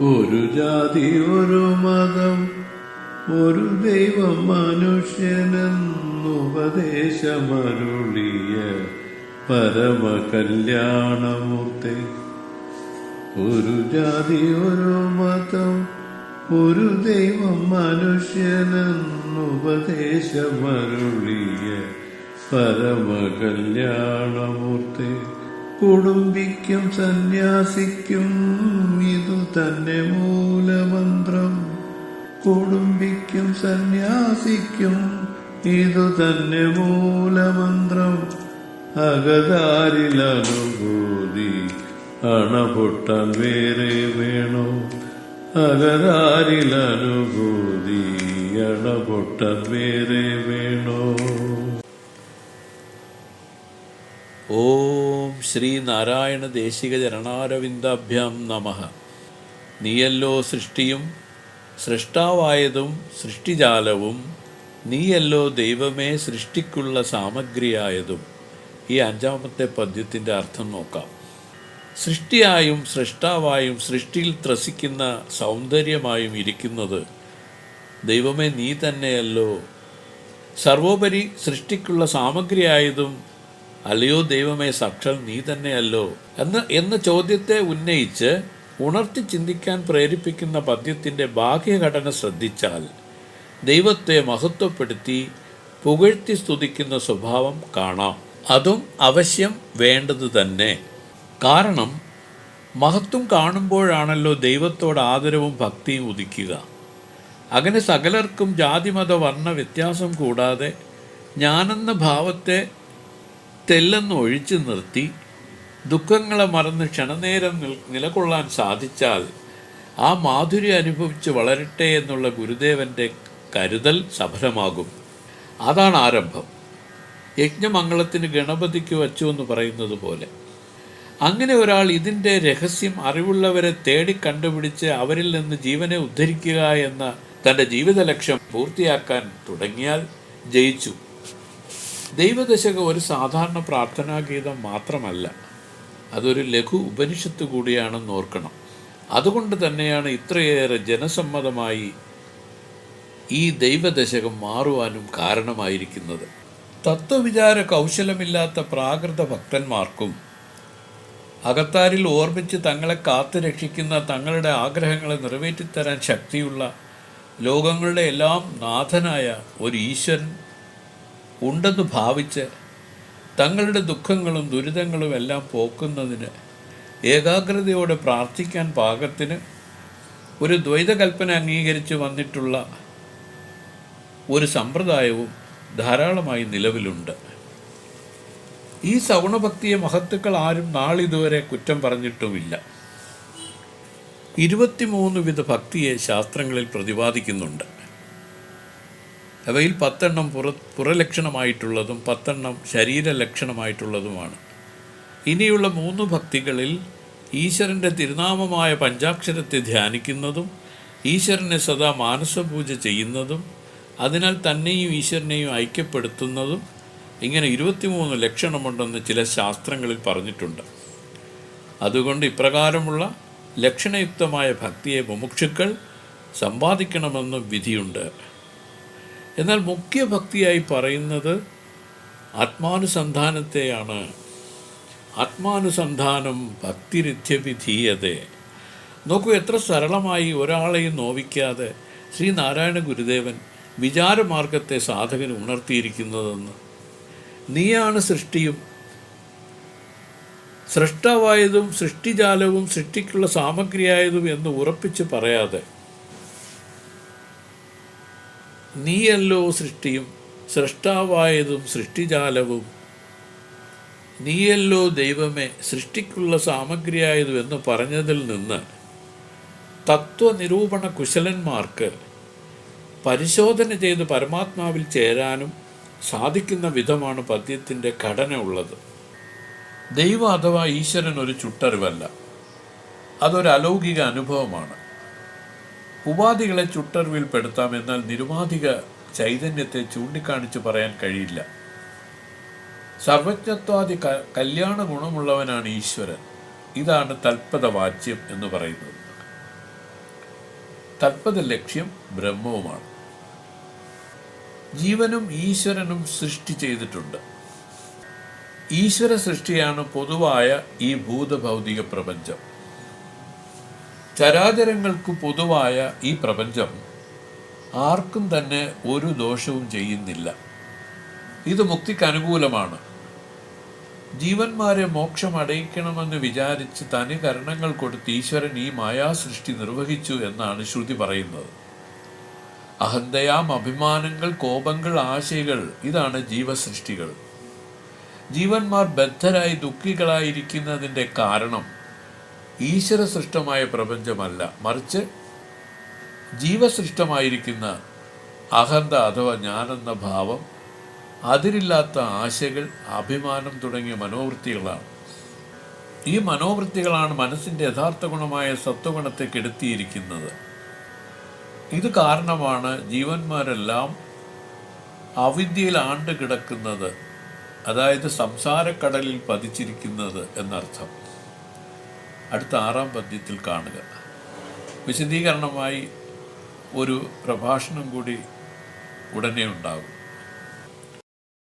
ഒരു ജാതി ഒരു മതം ഒരു ദൈവം മനുഷ്യനെന്നുപദേശമരുളിയ പരമ കല്യാണമൂർത്തി ഒരു ജാതി ഒരു മതം ഒരു ദൈവം മനുഷ്യനെന്നുപദേശമരുളിയ പരമ കല്യാണമൂർത്തി കുടുംബിക്കും സന്യാസിക്കും ഇതു തന്നെ മൂലമന്ത്രം. കുടുംബിക്കും സന്യാസിക്കും ഇതു തന്നെ മൂലമന്ത്രം. അകതാരിലനുഭൂതി അണപൊട്ടാൻ വേറെ വേണോ? അകതാരിലനുഭൂതി അണപൊട്ടാൻ വേറെ വേണോ? ഓം ശ്രീ നാരായണ ദേശിക ചരണാരവിന്ദാഭ്യാം നമ. നീയല്ലോ സൃഷ്ടിയും സൃഷ്ടാവായതും സൃഷ്ടിജാലവും നീയല്ലോ ദൈവമേ സൃഷ്ടിക്കുള്ള സാമഗ്രിയായതും. ഈ അഞ്ചാമത്തെ പദ്യത്തിന്റെ അർത്ഥം നോക്കാം. സൃഷ്ടിയായും സൃഷ്ടാവായും സൃഷ്ടിയിൽ ത്രസിക്കുന്ന സൗന്ദര്യമായും ഇരിക്കുന്നത് ദൈവമേ നീ തന്നെയല്ലോ. സർവോപരി സൃഷ്ടിക്കുള്ള സാമഗ്രിയായതും അല്ലയോ ദൈവമേ സാക്ഷാൽ നീ തന്നെയല്ലോ എന്ന് എന്ന ചോദ്യത്തെ ഉന്നയിച്ച് ഉണർത്തി ചിന്തിക്കാൻ പ്രേരിപ്പിക്കുന്ന പദ്യത്തിന്റെ ബാഹ്യഘടന ശ്രദ്ധിച്ചാൽ ദൈവത്തെ മഹത്വപ്പെടുത്തി പുകഴ്ത്തി സ്തുതിക്കുന്ന സ്വഭാവം കാണാം. അതും അവശ്യം വേണ്ടത് തന്നെ. കാരണം മഹത്വം കാണുമ്പോഴാണല്ലോ ദൈവത്തോട് ആദരവും ഭക്തിയും ഉദിക്കുക. അങ്ങനെ സകലർക്കും ജാതിമത വർണ വ്യത്യാസം കൂടാതെ ഞാനെന്ന ഭാവത്തെ തെല്ലെന്ന് ഒഴിച്ചു നിർത്തി ദുഃഖങ്ങളെ മറന്ന് ക്ഷണനേരം നിൽ നിലകൊള്ളാൻ സാധിച്ചാൽ ആ മാധുര്യം അനുഭവിച്ച് വളരട്ടെ എന്നുള്ള ഗുരുദേവന്റെ കരുതൽ സഫലമാകും. അതാണ് ആരംഭം. യജ്ഞമംഗളത്തിന് ഗണപതിക്ക് വച്ചു എന്ന് പറയുന്നത് പോലെ. അങ്ങനെ ഒരാൾ ഇതിന്റെ രഹസ്യം അറിവുള്ളവരെ തേടി കണ്ടുപിടിച്ച് അവരിൽ നിന്ന് ജീവനെ ഉദ്ധരിക്കുക എന്ന തന്റെ ജീവിത ലക്ഷ്യം പൂർത്തിയാക്കാൻ തുടങ്ങിയാൽ ജയിച്ചു. ദൈവദശക ഒരു സാധാരണ പ്രാർത്ഥനാ ഗീതം മാത്രമല്ല. അതൊരു ലഘു ഉപനിഷത്ത് കൂടിയാണെന്ന് ഓർക്കണം. അതുകൊണ്ട് തന്നെയാണ് ഇത്രയേറെ ജനസമ്മതമായി ഈ ദൈവദശകം മാറുവാനും കാരണമായിരിക്കുന്നത്. തത്വവിചാര കൗശലമില്ലാത്ത പ്രാകൃത ഭക്തന്മാർക്കും അകത്താരിൽ ഓർമ്മിച്ച് തങ്ങളെ കാത്തു രക്ഷിക്കുന്ന തങ്ങളുടെ ആഗ്രഹങ്ങളെ നിറവേറ്റിത്തരാൻ ശക്തിയുള്ള ലോകങ്ങളുടെ എല്ലാം നാഥനായ ഒരു ഈശ്വരൻ ഉണ്ടെന്ന് ഭാവിച്ച് തങ്ങളുടെ ദുഃഖങ്ങളും ദുരിതങ്ങളും എല്ലാം പോക്കുന്നതിന് ഏകാഗ്രതയോടെ പ്രാർത്ഥിക്കാൻ പാകത്തിന് ഒരു ദ്വൈതകൽപ്പന അംഗീകരിച്ച് വന്നിട്ടുള്ള ഒരു സമ്പ്രദായവും ധാരാളമായി നിലവിലുണ്ട്. ഈ സൗണഭക്തിയെ മഹത്തുക്കൾ ആരും നാളിതുവരെ കുറ്റം പറഞ്ഞിട്ടുമില്ല. ഇരുപത്തിമൂന്ന് വിധ ഭക്തിയെ ശാസ്ത്രങ്ങളിൽ പ്രതിപാദിക്കുന്നുണ്ട്. അവയിൽ പത്തെണ്ണം പുറ പുറലക്ഷണമായിട്ടുള്ളതും പത്തെണ്ണം ശരീരലക്ഷണമായിട്ടുള്ളതുമാണ്. ഇനിയുള്ള മൂന്ന് ഭക്തികളിൽ ഈശ്വരന്റെ തിരുനാമമായ പഞ്ചാക്ഷരത്തെ ധ്യാനിക്കുന്നതും ഈശ്വരനെ സദാ മാനസപൂജ ചെയ്യുന്നതും അതിനാൽ തന്നെയും ഈശ്വരനെയും ഐക്യപ്പെടുത്തുന്നതും ഇങ്ങനെ ഇരുപത്തിമൂന്ന് ലക്ഷണമുണ്ടെന്ന് ചില ശാസ്ത്രങ്ങളിൽ പറഞ്ഞിട്ടുണ്ട്. അതുകൊണ്ട് ഇപ്രകാരമുള്ള ലക്ഷണയുക്തമായ ഭക്തിയെ മുമുക്ഷുക്കൾ സമ്പാദിക്കണമെന്നും വിധിയുണ്ട്. എന്നാൽ മുഖ്യ ഭക്തിയായി പറയുന്നത് ആത്മാനുസന്ധാനത്തെയാണ്. ആത്മാനുസന്ധാനം ഭക്തിരിത്യഭിധീയതേ നോക്കൂ എത്ര സരളമായി ഒരാളെയും നോവിക്കാതെ ശ്രീനാരായണ ഗുരുദേവൻ വിചാരമാർഗത്തെ സാധകന് ഉണർത്തിയിരിക്കുന്നതെന്ന്. നീയാണ് സൃഷ്ടിയും. സൃഷ്ടാവായതും സൃഷ്ടിജാലവും സൃഷ്ടിക്കുള്ള സാമഗ്രിയായതും എന്ന് ഉറപ്പിച്ച് പറയാതെ നീയല്ലോ സൃഷ്ടിയും സൃഷ്ടാവായതും സൃഷ്ടിജാലവും. നീയല്ലോ ദൈവമേ സൃഷ്ടിക്കുള്ള സാമഗ്രിയായതും എന്ന് പറഞ്ഞതിൽ നിന്ന് തത്വനിരൂപണ കുശലന്മാർക്ക് പരിശോധന ചെയ്ത് പരമാത്മാവിൽ ചേരാനും സാധിക്കുന്ന വിധമാണ് പദ്യത്തിന്റെ ഘടന ഉള്ളത്. ദൈവം അഥവാ ഈശ്വരൻ ഒരു ചുട്ടറിവല്ല. അതൊരു അലൗകിക അനുഭവമാണ്. ഉപാധികളെ ചുട്ടറിവിൽ പെടുത്താം എന്നാൽ നിരുപാധിക ചൈതന്യത്തെ ചൂണ്ടിക്കാണിച്ച് പറയാൻ കഴിയില്ല. സർവജ്ഞത്വാദി കല്യാണ ഗുണമുള്ളവനാണ് ഈശ്വരൻ. ഇതാണ് തൽപദ വാച്യം എന്ന് പറയുന്നത്. തൽപദ ലക്ഷ്യം ബ്രഹ്മവുമാണ്. ജീവനും ഈശ്വരനും സൃഷ്ടി ചെയ്തിട്ടുണ്ട്. ഈശ്വര സൃഷ്ടിയാണ് പൊതുവായ ഈ ഭൂതഭൗതിക പ്രപഞ്ചം. ചരാചരങ്ങൾക്ക് പൊതുവായ ഈ പ്രപഞ്ചം ആർക്കും തന്നെ ഒരു ദോഷവും ചെയ്യുന്നില്ല. ഇത് മുക്തിക്ക് അനുകൂലമാണ്. ജീവന്മാരെ മോക്ഷം അടയിക്കണമെന്ന് വിചാരിച്ച് തനി കരണങ്ങൾ കൊടുത്ത് ഈശ്വരൻ ഈ മായാസൃഷ്ടി നിർവഹിച്ചു എന്നാണ് ശ്രുതി പറയുന്നത്. അഹന്തയാം അഭിമാനങ്ങൾ കോപങ്ങൾ ആശയകൾ ഇതാണ് ജീവസൃഷ്ടികൾ. ജീവന്മാർ ബദ്ധരായി ദുഃഖികളായിരിക്കുന്നതിന്റെ കാരണം ഈശ്വര സൃഷ്ടമായ പ്രപഞ്ചമല്ല. മറിച്ച് ജീവസൃഷ്ടമായിരിക്കുന്ന അഹന്ത അഥവാ ഞാനെന്ന ഭാവം അതിരില്ലാത്ത ആശകൾ അഭിമാനം തുടങ്ങിയ മനോവൃത്തികളാണ്. ഈ മനോവൃത്തികളാണ് മനസ്സിന്റെ യഥാർത്ഥ ഗുണമായ സത്വഗുണത്തെ കെടുത്തിയിരിക്കുന്നത്. ഇത് കാരണമാണ് ജീവന്മാരെല്ലാം അവിദ്യയിൽ ആണ്ട് കിടക്കുന്നത് അതായത് സംസാരക്കടലിൽ പതിച്ചിരിക്കുന്നത് എന്നർത്ഥം. അടുത്ത ആറാം പദ്യത്തിൽ കാണുക. വിശദീകരണമായി ഒരു പ്രഭാഷണം കൂടി ഉടനെ ഉണ്ടാകും.